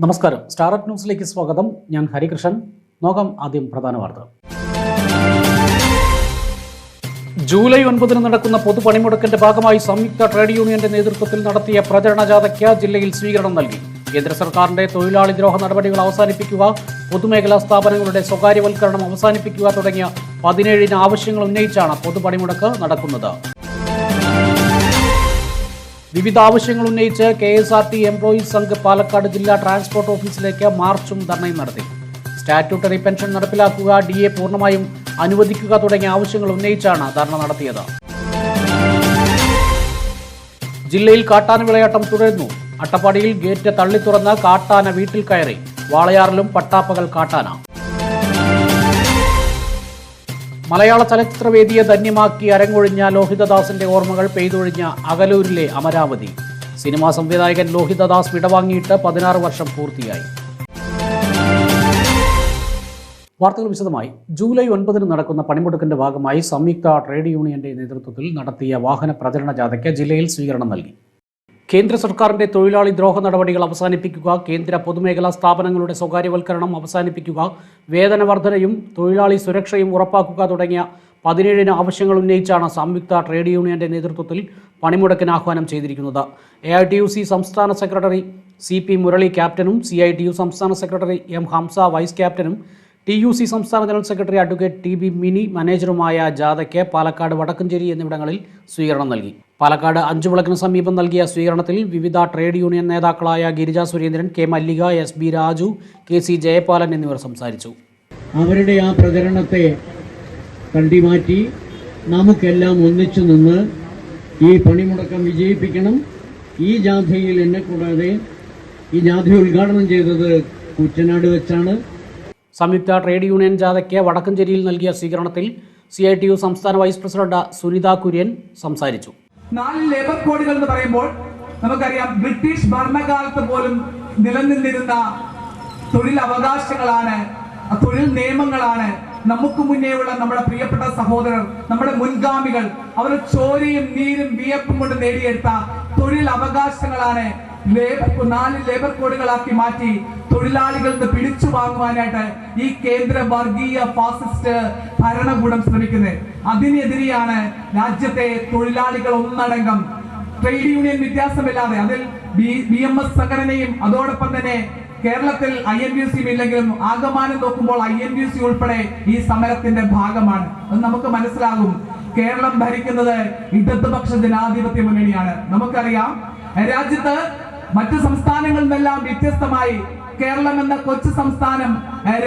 നമസ്കാരം. സ്റ്റാർട്ട് ന്യൂസിലേക്ക് സ്വാഗതം. ഞാൻ ഹരികൃഷ്ണൻ. നോക്കാം ആദ്യം പ്രധാന വാർത്ത. ജൂലൈ ഒൻപതിന് നടക്കുന്ന പൊതുപണിമുടക്കിന്റെ ഭാഗമായി സംയുക്ത ട്രേഡ് യൂണിയന്റെ നേതൃത്വത്തിൽ നടത്തിയ പ്രചരണ ജാഥയ്ക്ക് ജില്ലയിൽ സ്വീകരണം നൽകി. കേന്ദ്ര സർക്കാരിന്റെ തൊഴിലാളി ദ്രോഹ നടപടികൾ അവസാനിപ്പിക്കുക പൊതുമേഖലാ സ്ഥാപനങ്ങളുടെ സ്വകാര്യവൽക്കരണം അവസാനിപ്പിക്കുക തുടങ്ങിയ പതിനേഴിന് ആവശ്യങ്ങൾ ഉന്നയിച്ചാണ് പൊതുപണിമുടക്ക് നടക്കുന്നത്. വിവിധ ആവശ്യങ്ങൾ ഉന്നയിച്ച് K S R T employees Sangh Palakkad ജില്ലാ ട്രാൻസ്പോർട്ട് ഓഫീസിലേക്ക് മാർച്ചും ധർണയും നടത്തി. സ്റ്റാറ്റ്യൂട്ടറി പെൻഷൻ നടപ്പിലാക്കുക ഡി എ പൂർണമായും അനുവദിക്കുക തുടങ്ങിയ ആവശ്യങ്ങൾ ഉന്നയിച്ചാണ് ധർണ നടത്തിയത്. ജില്ലയിൽ കാട്ടാന വിളയാട്ടം തുടരുന്നു. അട്ടപ്പാടിയിൽ ഗേറ്റ് തള്ളി തുറന്ന് കാട്ടാന വീട്ടിൽ കയറി. വാളയാറിലും പട്ടാപ്പകൽ കാട്ടാന. മലയാള ചലച്ചിത്രവേദിയെ ധന്യമാക്കി അരങ്ങൊഴിഞ്ഞ ലോഹിതദാസിന്റെ ഓർമ്മകൾ പെയ്തൊഴിഞ്ഞ അകലൂരിലെ അമരാവതി. സിനിമാ സംവിധായകൻ ലോഹിതദാസ് വിടവാങ്ങിയിട്ട് പതിനാറ് വർഷം പൂർത്തിയായി. വാർത്തകൾ വിശദമായി. ജൂലൈ ഒൻപതിന് നടക്കുന്ന പണിമുടക്കിന്റെ ഭാഗമായി സംയുക്ത ട്രേഡ് യൂണിയന്റെ നേതൃത്വത്തിൽ നടത്തിയ വാഹന പ്രചരണ ജാഥയ്ക്ക് ജില്ലയിൽ സ്വീകരണം നൽകി. കേന്ദ്ര സർക്കാരിന്റെ തൊഴിലാളി ദ്രോഹ നടപടികൾ അവസാനിപ്പിക്കുക കേന്ദ്ര പൊതുമേഖലാ സ്ഥാപനങ്ങളുടെ സ്വകാര്യവൽക്കരണം അവസാനിപ്പിക്കുക വേതന വർധനയും തൊഴിലാളി സുരക്ഷയും ഉറപ്പാക്കുക തുടങ്ങിയ പതിനേഴിന് ആവശ്യങ്ങൾ ഉന്നയിച്ചാണ് സംയുക്ത ട്രേഡ് യൂണിയന്റെ നേതൃത്വത്തിൽ പണിമുടക്കിന് ആഹ്വാനം ചെയ്തിരിക്കുന്നത്. A I T U C സംസ്ഥാന സെക്രട്ടറി സി പി മുരളി ക്യാപ്റ്റനും സി ഐ ടി യു സംസ്ഥാന സെക്രട്ടറി എം ഹംസ വൈസ് ക്യാപ്റ്റനും ടി യു സി സംസ്ഥാന general secretary advocate T B Mini മാനേജറുമായ ജാഥയ്ക്ക് പാലക്കാട് വടക്കഞ്ചേരി എന്നിവിടങ്ങളിൽ സ്വീകരണം നൽകി. പാലക്കാട് അഞ്ചുവിളക്കിന് സമീപം നൽകിയ സ്വീകരണത്തിൽ വിവിധ ട്രേഡ് യൂണിയൻ നേതാക്കളായ Girija Surendran K Mallika S B Raju K C Jayapalan എന്നിവർ സംസാരിച്ചു. അവരുടെ ആ പ്രചരണത്തെ തണ്ടിമാറ്റി നമുക്കെല്ലാം ഒന്നിച്ചു നിന്ന് ഈ പണിമുടക്കം വിജയിപ്പിക്കണം. ഈ ജാഥയിൽ എന്നെ കൂടാതെ ഈ ജാഥ ഉദ്ഘാടനം ചെയ്തത് കുച്ചനാട് വെച്ചാണ്. സംയുക്ത ട്രേഡ് യൂണിയൻ ജാഥയ്ക്ക് വടക്കഞ്ചേരിയിൽ നൽകിയ സ്വീകരണത്തിൽ സി ഐ ടി യു സംസ്ഥാന വൈസ് പ്രസിഡന്റ് സുനിത കുര്യൻ സംസാരിച്ചു. നാല് ലേബർ കോഡുകൾ എന്ന് പറയുമ്പോൾ നമുക്കറിയാം ബ്രിട്ടീഷ് ഭരണകാലത്ത് പോലും നിലനിന്നിരുന്ന തൊഴിൽ അവകാശങ്ങളാണ് തൊഴിൽ നിയമങ്ങളാണ് നമുക്ക് മുന്നേയുള്ള നമ്മുടെ പ്രിയപ്പെട്ട സഹോദരർ നമ്മുടെ മുൻഗാമികൾ. അവർ ചോരയും നീരും വിയപ്പും കൊണ്ട് നേടിയെടുത്ത തൊഴിൽ അവകാശങ്ങളാണ് ലേബർ നാല് ലേബർ കോഡുകളാക്കി മാറ്റി തൊഴിലാളികളിൽ പിടിച്ചു വാങ്ങുവാനായിട്ട് ഈ കേന്ദ്ര വർഗീയ ഫാസിസ്റ്റ് ഭരണകൂടം ശ്രമിക്കുന്നത് അതിനെതിരെയാണ് രാജ്യത്തെ തൊഴിലാളികൾ ഒന്നടങ്കം ട്രേഡ് യൂണിയൻ വ്യത്യാസമില്ലാതെ അതിൽ ബി എം എസ് സംഘടനയും അതോടൊപ്പം തന്നെ കേരളത്തിൽ ഐ എൻ യു സിയും ഇല്ലെങ്കിലും ആകമാനം നോക്കുമ്പോൾ ഐ എൻ യു സി ഉൾപ്പെടെ ഈ സമരത്തിന്റെ ഭാഗമാണ്. അത് നമുക്ക് മനസ്സിലാകും. കേരളം ഭരിക്കുന്നത് ഇടതുപക്ഷ ജനാധിപത്യ മുന്നണിയാണ്. നമുക്കറിയാം. രാജ്യത്ത് മറ്റു സംസ്ഥാനങ്ങളിൽ നിന്നെല്ലാം വ്യത്യസ്തമായി കേരളം എന്ന കൊച്ചു സംസ്ഥാനം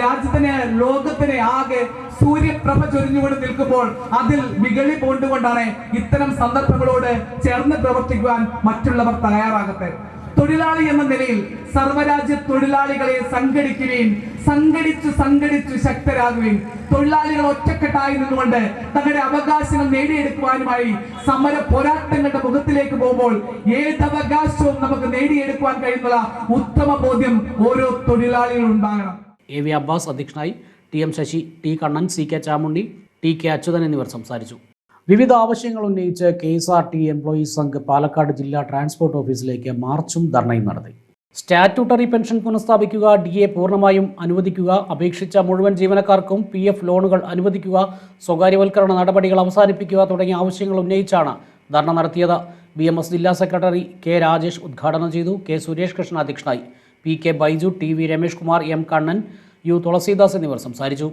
രാജ്യത്തിന് ലോകത്തിന് ആകെ സൂര്യപ്രഭ ചൊരിഞ്ഞുകൊണ്ട് നിൽക്കുമ്പോൾ അതിൽ മികളി പോണ്ടുകൊണ്ടാണ് ഇത്തരം സന്ദർഭങ്ങളോട് ചേർന്ന് പ്രവർത്തിക്കുവാൻ മറ്റുള്ളവർ തയ്യാറാകട്ടെ. തൊഴിലാളി എന്ന നിലയിൽ സർവരാജ്യ തൊഴിലാളികളെ സംഘടിക്കുകയും സംഘടിച്ചു സംഘടിച്ചു ശക്തരാകുകയും തൊഴിലാളികൾ ഒറ്റക്കെട്ടായി നിന്നുകൊണ്ട് തങ്ങളുടെ അവകാശങ്ങൾ നേടിയെടുക്കുവാനുമായി സമര പോരാട്ടങ്ങളുടെ മുഖത്തിലേക്ക് പോകുമ്പോൾ ഏത് അവകാശവും നമുക്ക് നേടിയെടുക്കുവാൻ കഴിയുന്ന ഉത്തമ ബോധ്യം ഓരോ തൊഴിലാളികളും ഉണ്ടാകണം. എ വി അബ്ബാസ് അധ്യക്ഷനായി T M Sasi T Kannan C K Chamunni T K Achuthan എന്നിവർ സംസാരിച്ചു. വിവിധ ആവശ്യങ്ങൾ ഉന്നയിച്ച് K S R T employees Sangh Palakkad ജില്ലാ ട്രാൻസ്പോർട്ട് ഓഫീസിലേക്ക് മാർച്ചും ധർണയും നടത്തി. സ്റ്റാറ്റ്യൂട്ടറി പെൻഷൻ പുനഃസ്ഥാപിക്കുക ഡി എ പൂർണമായും അനുവദിക്കുക അപേക്ഷിച്ച മുഴുവൻ ജീവനക്കാർക്കും പി എഫ് ലോണുകൾ അനുവദിക്കുക സ്വകാര്യവൽക്കരണ നടപടികൾ അവസാനിപ്പിക്കുക തുടങ്ങിയ ആവശ്യങ്ങൾ ഉന്നയിച്ചാണ് ധർണ നടത്തിയത്. ബി എം എസ് ജില്ലാ സെക്രട്ടറി കെ രാജേഷ് ഉദ്ഘാടനം ചെയ്തു. കെ സുരേഷ് കൃഷ്ണ അധ്യക്ഷനായി. P K Baiju T V Ramesh Kumar M Kannan U Thulasidas എന്നിവർ സംസാരിച്ചു.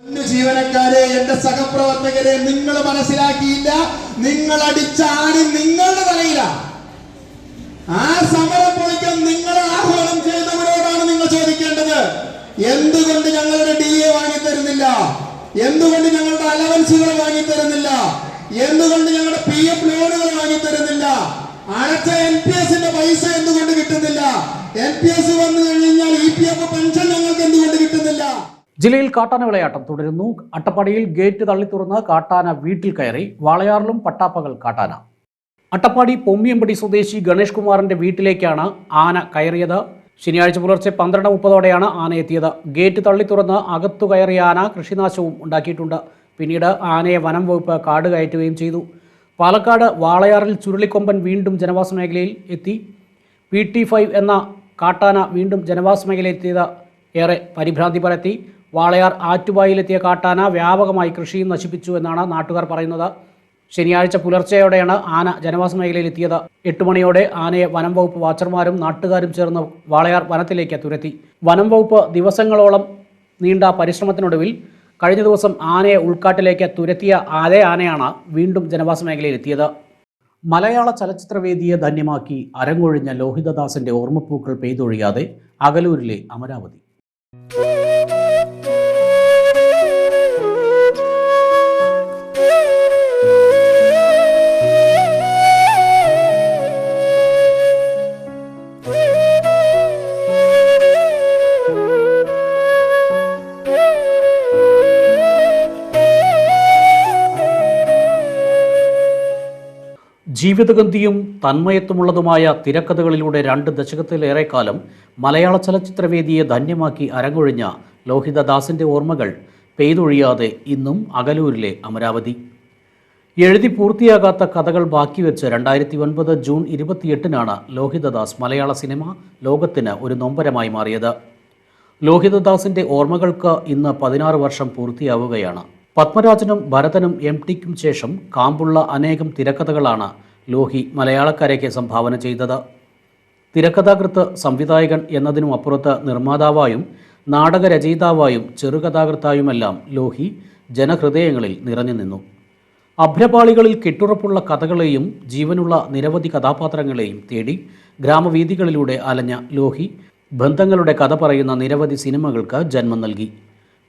ജീവനക്കാരെ എന്റെ സഹപ്രവർത്തകരെ നിങ്ങൾ മനസ്സിലാക്കിയില്ല. നിങ്ങൾ അടിച്ച ആണി നിങ്ങളുടെ തലയില. ആ സമരം പൊളിക്കാൻ നിങ്ങൾ ആഹ്വാനം ചെയ്യുന്നവരോടാണ് നിങ്ങൾ ചോദിക്കേണ്ടത്. എന്തുകൊണ്ട് ഞങ്ങളുടെ ഡി എ വാങ്ങി തരുന്നില്ല എന്തുകൊണ്ട് ഞങ്ങളുടെ അലവൻസുകൾ വാങ്ങി തരുന്നില്ല എന്തുകൊണ്ട് ഞങ്ങളുടെ പി എഫ് ലോണുകൾ വാങ്ങി തരുന്നില്ല അടച്ച എൻ പി എസിന്റെ പൈസ എന്തുകൊണ്ട് കിട്ടുന്നില്ല? എൻ പി എസ് വന്നു ജില്ലയിൽ കാട്ടാന വിളയാട്ടം തുടരുന്നു. അട്ടപ്പാടിയിൽ ഗേറ്റ് തള്ളി തുറന്ന് കാട്ടാന വീട്ടിൽ കയറി. വാളയാറിലും പട്ടാപ്പകൽ കാട്ടാന. അട്ടപ്പാടി പൊമ്മിയമ്പടി സ്വദേശി ഗണേഷ് കുമാറിന്റെ വീട്ടിലേക്കാണ് ആന കയറിയത്. ശനിയാഴ്ച പുലർച്ചെ പന്ത്രണ്ട് മുപ്പതോടെയാണ് ആന എത്തിയത്. ഗേറ്റ് തള്ളി തുറന്ന് അകത്തു കയറിയ ആന കൃഷിനാശവും ഉണ്ടാക്കിയിട്ടുണ്ട്. പിന്നീട് ആനയെ വനം വകുപ്പ് കാട് കയറ്റുകയും ചെയ്തു. പാലക്കാട് വാളയാറിൽ ചുരുളിക്കൊമ്പൻ വീണ്ടും ജനവാസ മേഖലയിൽ എത്തി. പി ടി ഫൈവ് എന്ന കാട്ടാന വീണ്ടും ജനവാസ മേഖലയിൽ എത്തിയത്. ഏറെ പരിഭ്രാന്തി പരത്തി വാളയാർ ആറ്റുവായിലെത്തിയ കാട്ടാന വ്യാപകമായി കൃഷിയും നശിപ്പിച്ചു എന്നാണ് നാട്ടുകാർ പറയുന്നത്. ശനിയാഴ്ച പുലർച്ചെയോടെയാണ് ആന ജനവാസ മേഖലയിലെത്തിയത്. എട്ട് മണിയോടെ ആനയെ വനം വകുപ്പ് വാച്ചർമാരും നാട്ടുകാരും ചേർന്ന് വാളയാർ വനത്തിലേക്ക് തുരത്തി. വനം വകുപ്പ് ദിവസങ്ങളോളം നീണ്ട പരിശ്രമത്തിനൊടുവിൽ കഴിഞ്ഞ ദിവസം ആനയെ ഉൾക്കാട്ടിലേക്ക് തുരത്തിയ അതേ ആനയാണ് വീണ്ടും ജനവാസ മേഖലയിലെത്തിയത്. മലയാള ചലച്ചിത്രവേദിയെ ധന്യമാക്കി അരങ്ങൊഴിഞ്ഞ ലോഹിതദാസിന്റെ ഓർമ്മപ്പൂക്കൾ പെയ്തൊഴിയാതെ അകലൂരിലെ അമരാവതി. ജീവിതഗന്ധിയും തന്മയത്വമുള്ളതുമായ തിരക്കഥകളിലൂടെ രണ്ട് ദശകത്തിലേറെ കാലം മലയാള ചലച്ചിത്രവേദിയെ ധന്യമാക്കി അരങ്ങൊഴിഞ്ഞ ലോഹിതദാസിന്റെ ഓർമ്മകൾ പെയ്തൊഴിയാതെ ഇന്നും അകലൂരിലെ അമരാവതി. എഴുതി പൂർത്തിയാകാത്ത കഥകൾ ബാക്കി വെച്ച് രണ്ടായിരത്തി ഒൻപത് ജൂൺ ഇരുപത്തിയെട്ടിനാണ് ലോഹിതദാസ് മലയാള സിനിമ ലോകത്തിന് ഒരു നൊമ്പരമായി മാറിയത്. ലോഹിതദാസിന്റെ ഓർമ്മകൾക്ക് ഇന്ന് പതിനാറ് വർഷം പൂർത്തിയാവുകയാണ്. പത്മരാജനും ഭരതനും എം ടിക്കും ശേഷം കാമ്പുള്ള അനേകം തിരക്കഥകളാണ് ലോഹി മലയാളക്കരയ്ക്ക് സംഭാവന ചെയ്തത്. തിരക്കഥാകൃത്ത് സംവിധായകൻ എന്നതിനും അപ്പുറത്ത് നിർമ്മാതാവായും നാടകരചയിതാവായും ചെറുകഥാകൃത്തായുമെല്ലാം ലോഹി ജനഹൃദയങ്ങളിൽ നിറഞ്ഞു നിന്നു. അഭ്രപാളികളിൽ കെട്ടുറപ്പുള്ള കഥകളെയും ജീവനുള്ള നിരവധി കഥാപാത്രങ്ങളെയും തേടി ഗ്രാമവീഥികളിലൂടെ അലഞ്ഞ ലോഹി ബന്ധങ്ങളുടെ കഥ പറയുന്ന നിരവധി സിനിമകൾക്ക് ജന്മം നൽകി.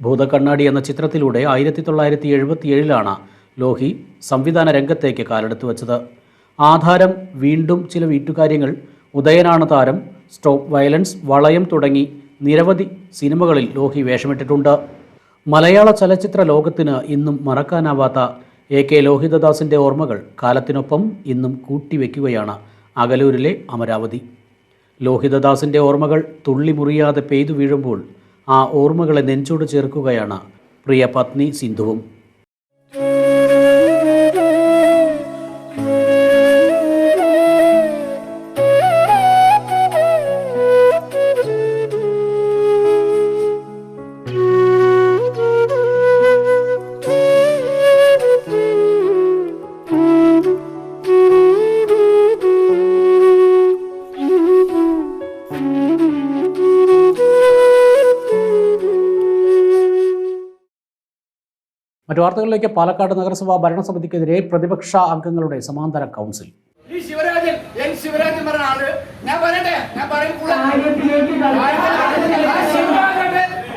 ഭൂതക്കണ്ണാടി എന്ന ചിത്രത്തിലൂടെ ആയിരത്തി തൊള്ളായിരത്തി എഴുപത്തിയേഴിലാണ് ലോഹി സംവിധാന രംഗത്തേക്ക് കാലെടുത്തു വച്ചത്. ആധാരം വീണ്ടും ചില വീട്ടുകാര്യങ്ങൾ ഉദയനാണ് താരം സ്റ്റോപ്പ് വയലൻസ് വളയം തുടങ്ങി നിരവധി സിനിമകളിൽ ലോഹി വേഷമിട്ടിട്ടുണ്ട്. മലയാള ചലച്ചിത്ര ലോകത്തിന് ഇന്നും മറക്കാനാവാത്ത എ കെ ലോഹിതദാസിന്റെ ഓർമ്മകൾ കാലത്തിനൊപ്പം ഇന്നും കൂട്ടിവെക്കുകയാണ് അകലൂരിലെ അമരാവതി. ലോഹിതദാസിന്റെ ഓർമ്മകൾ തുള്ളി മുറിയാതെ പെയ്തു വീഴുമ്പോൾ ആ ഓർമ്മകളെ നെഞ്ചോട് ചേർക്കുകയാണ് പ്രിയ പത്നി സിന്ധുവും. മറ്റു വാർത്തകളിലേക്ക് പാലക്കാട് നഗരസഭാ ഭരണസമിതിക്കെതിരെ പ്രതിപക്ഷ അംഗങ്ങളുടെ സമാന്തര കൗൺസിൽ. ഈ ശിവരാജൻ എൻ ശിവരാജൻ പറഞ്ഞ ആൾ ഞാൻ പറയട്ടെ ഞാൻ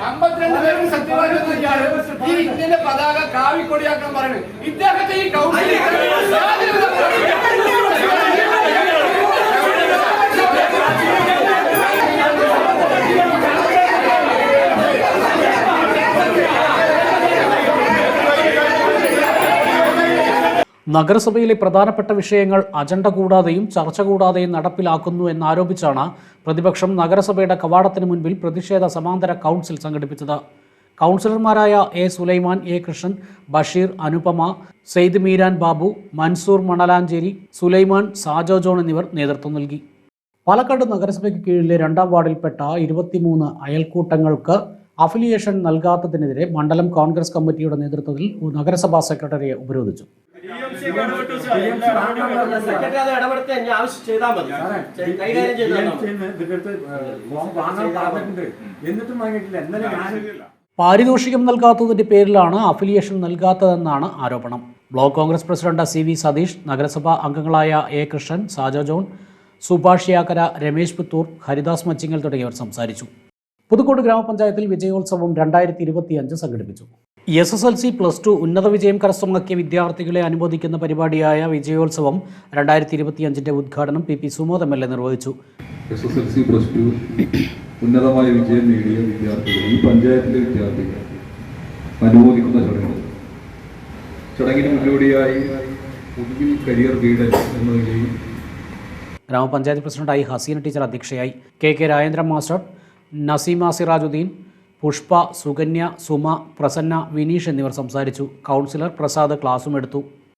അമ്പത്തിരണ്ട് പേരും സത്യവാനും ഇയാൾ ഈ ഇന്ത്യന്റെ പതാക കാവിക്കൊടിയാക്കണം പറയുന്നത്. ഇദ്ദേഹത്തെ ഈ കൗൺസിൽ നഗരസഭയിലെ പ്രധാനപ്പെട്ട വിഷയങ്ങൾ അജണ്ട കൂടാതെയും ചർച്ച കൂടാതെയും നടപ്പിലാക്കുന്നു എന്നാരോപിച്ചാണ് പ്രതിപക്ഷം നഗരസഭയുടെ കവാടത്തിന് മുൻപിൽ പ്രതിഷേധ സമാന്തര കൗൺസിൽ സംഘടിപ്പിച്ചത്. കൗൺസിലർമാരായ A Sulaiman A Krishnan Basheer Anupama Sayed Meeran Babu Mansoor Manalanchery Sulaiman Sajo John എന്നിവർ നേതൃത്വം നൽകി. പാലക്കാട് നഗരസഭയ്ക്ക് കീഴിലെ രണ്ടാം വാർഡിൽപ്പെട്ട ഇരുപത്തിമൂന്ന് അയൽക്കൂട്ടങ്ങൾക്ക് അഫിലിയേഷൻ നൽകാത്തതിനെതിരെ മണ്ഡലം കോൺഗ്രസ് കമ്മിറ്റിയുടെ നേതൃത്വത്തിൽ നഗരസഭാ സെക്രട്ടറിയെ ഉപരോധിച്ചു പാരിതോഷികം നൽകാത്തതിന്റെ പേരിലാണ് അഫിലിയേഷൻ നൽകാത്തതെന്നാണ് ആരോപണം block Congress president C V Satheesh നഗരസഭാ അംഗങ്ങളായ എ കൃഷ്ണൻ സാജോ ജോൺ സുഭാഷ് യാക്കര രമേശ് പുത്തൂർ ഹരിദാസ് മച്ചിങ്ങൽ തുടങ്ങിയവർ സംസാരിച്ചു പുതുക്കോട് ഗ്രാമപഞ്ചായത്തിൽ വിജയോത്സവം രണ്ടായിരത്തി ഇരുപത്തിയഞ്ച് സംഘടിപ്പിച്ചു. S S L C plus two ഉന്നത വിജയം കരസ്ഥമാക്കിയ വിദ്യാർത്ഥികളെ അനുമോദിക്കുന്ന പരിപാടിയായ വിജയോത്സവം രണ്ടായിരത്തി ഇരുപത്തിയഞ്ചിന്റെ ഉദ്ഘാടനം P P Sumod M L A നിർവഹിച്ചു. S S L C plus two ഉന്നതമായ വിജയം നേടിയ വിദ്യാർത്ഥികൾ ഈ പഞ്ചായത്തിലെ വിദ്യാർത്ഥികൾ അനുമോദിക്കുന്ന ചടങ്ങ് ചടങ്ങിന് മുന്നോടിയായി കരിയർ ഗൈഡൻസ് എന്ന നിലയിൽ ഗ്രാമപഞ്ചായത്ത് പ്രസിഡന്റായി ഹസീന ടീച്ചർ അധ്യക്ഷയായി K K Rajendran master Naseema Sirajuddin Pushpa Sukanya Suma Prasanna Vineesh എന്നിവർ സംസാരിച്ചു. കൗൺസിലർ പ്രസാദ് ക്ലാസും എടുത്തു.